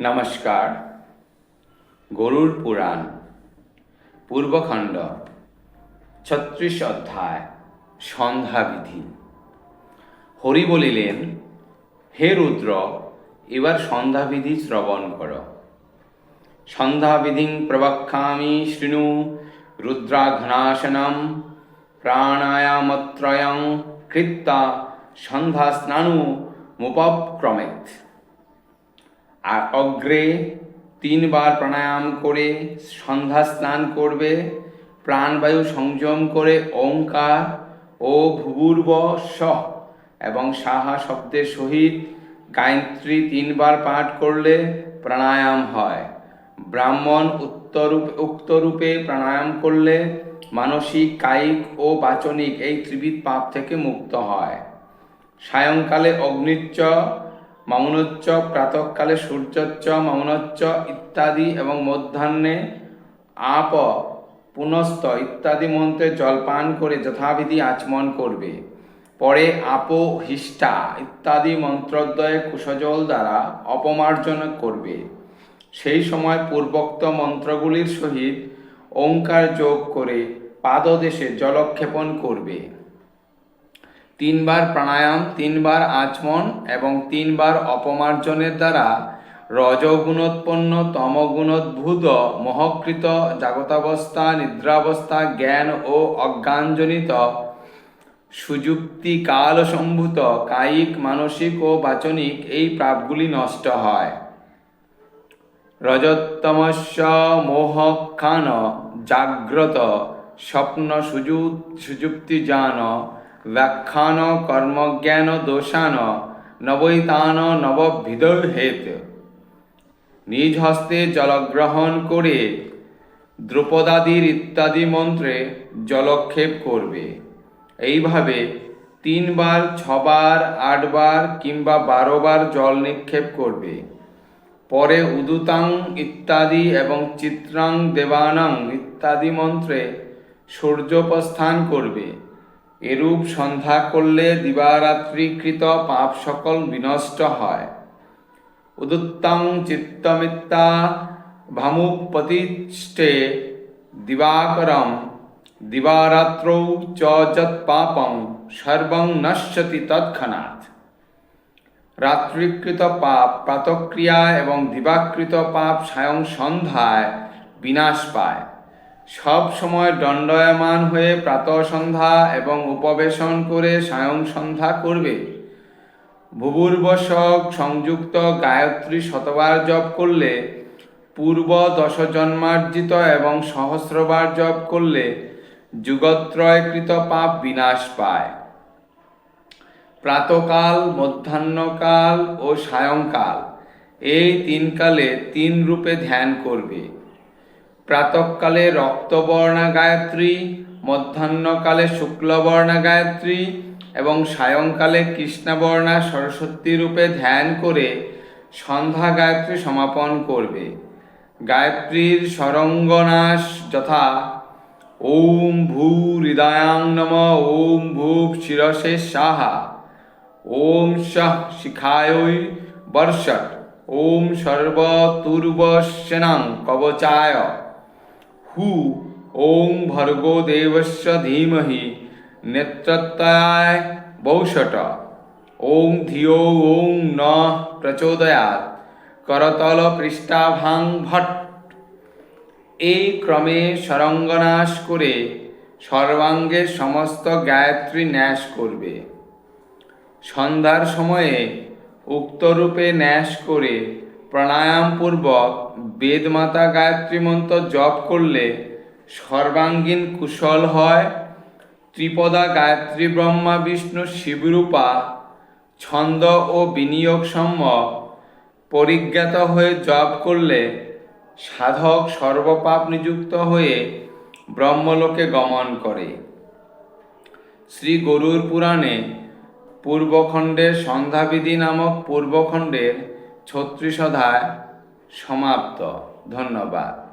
নমস্কার। গরুর পুরাণ, পূর্বখণ্ড, ছত্রিশ অধ্যায় সন্ধ্যাবিধি হরি বলিলেন, হে রুদ্র, এবার সন্ধ্যাবিধি শ্রবণ কর। সন্ধ্যাবিধিং প্রবক্ষামি শৃণু রুদ্রাঘনাশনম প্রাণায়ামত্রয়ং কৃত্তা সন্ধ্যা স্নানু মুপক্রমেত আর অগ্রে তিনবার প্রাণায়াম করে সন্ধ্যা স্নান করবে, প্রাণবায়ু সংযম করে ওঙ্কার ও ভুবুর্ব স এবং সাহা শব্দের সহিত গায়ত্রী তিনবার পাঠ করলে প্রাণায়াম হয়। ব্রাহ্মণ উত্তরূপ, উক্তরূপে প্রাণায়াম করলে মানসিক, কায়িক ও বাচনিক এই ত্রিবিধ পাপ থেকে মুক্ত হয়। সায়ংকালে অগ্নিচ্চ মৌনচ্চ প্রাতকালে সূর্যচ্চ মৌনচ্চ ইত্যাদি এবং মধ্যাহ্নে আপ, পুনস্ত ইত্যাদি মন্ত্রে জলপান করে যথাবিধি আচমন করবে। পরে আপো হিষ্ঠা ইত্যাদি মন্ত্রদ্বয়ে কুশজল দ্বারা অপমার্জন করবে। সেই সময় পূর্বোক্ত মন্ত্রগুলির সহিত ওঙ্কার যোগ করে পাদদেশে জলক্ষেপণ করবে। তিনবার প্রাণায়াম, তিনবার আচমন এবং তিনবার অপমার্জনের দ্বারা রজগুণোৎপন্ন, তমগুণোদ্ভূত, মহকৃত, জাগতাবস্থা, নিদ্রাবস্থা, জ্ঞান ও অজ্ঞানজনিত সুযুক্তি কাল সম্ভূত কায়িক, মানসিক ও বাচনিক এই প্রাপগুলি নষ্ট হয়। রজতমস্য মোহখান জাগ্রত, স্বপ্ন সুযু সুযুক্তি জান ব্যাখ্যান কর্মজ্ঞান দোষান নবৈতান নবভিদ হেত নিজ হস্তে জলগ্রহণ করে দ্রুপদাদির ইত্যাদি মন্ত্রে জলক্ষেপ করবে এইভাবে তিনবার ছবার আটবার কিংবা বারোবার জল নিক্ষেপ করবে পরে উদুতাং ইত্যাদি এবং চিত্রাং দেবানাং ইত্যাদি মন্ত্রে সূর্যোপস্থান করবে এরূপ সন্ধ্যা করলে দিবারাত্রিকৃত পাপ সকল বিনষ্ট হয়। উদুত্তং চিত্তমিত্তা ভামুপতিষ্ঠে দিবাকরম দিবারাত্রৌ চ যৎ পাপং সর্বং নশ্যতি তৎক্ষণাৎ। রাত্রিকৃত পাপ প্রাতক্রিয়া এবং দিবাকৃত পাপ সায়ং সন্ধ্যায় বিনাশ পায়। সব সময় দণ্ডায়মান হয়ে প্রাতঃ সন্ধ্যা এবং উপবেশন করে সায়ং সন্ধ্যা করবে। ভুবুর্বশক সংযুক্ত গায়ত্রী শতবার জপ করলে, পূর্ব দশ জন্মার্জিত এবং সহস্রবার জপ করলে যুগত্রয়কৃত পাপ বিনাশ পায়। প্রাতকাল, মধ্যাহ্নকাল ও সায়ংকাল এই তিনকালে তিন রূপে ধ্যান করবে। প্রাতকালে রক্তবর্ণা গায়ত্রী মধ্যাহ্নকালে শুক্লবর্ণা গায়ত্রী এবং সায়ংকালে কৃষ্ণবর্ণা সরস্বতী রূপে ধ্যান করে সন্ধ্যা গায়ত্রী সমাপন করবে। গায়ত্রীর সরঙ্গনাশ যথা ওম ভূ হৃদয়াং নম ওম ভূপ শিরসে সাহা ওম সহ শিখায় বর্ষট ওম সর্বতুর্বসেনাং কবচায়। হু ওং ভর্গো দেবস্য ধীমহি নেত্রত্বায় বৌষট ওং ধিও ওং ন প্রচোদয়াৎ করতল পৃষ্ঠাভাং ভট এই ক্রমে সরঙ্গনাশ করে সর্বাঙ্গে সমস্ত গায়ত্রী ন্যাস করবে। সন্ধ্যার সময়ে উক্তরূপে ন্যাস করে প্রাণায়ামপূর্বক বেদমাতা গায়ত্রী মন্ত্র জপ করলে সর্বাঙ্গীন কুশল হয়। ত্রিপদা গায়ত্রী ব্রহ্মা, বিষ্ণু, শিবরূপা, ছন্দ ও বিনিয়োগ সম্যক পরিজ্ঞাত হয়ে জপ করলে সাধক সর্বপাপ নিযুক্ত হয়ে ব্রহ্মলোকে গমন করে। শ্রী গরুর পুরাণে পূর্বখণ্ডের সন্ধ্যাবিধি নামক পূর্বখণ্ডের ছত্রিশ অধ্যায় সমাপ্ত। ধন্যবাদ।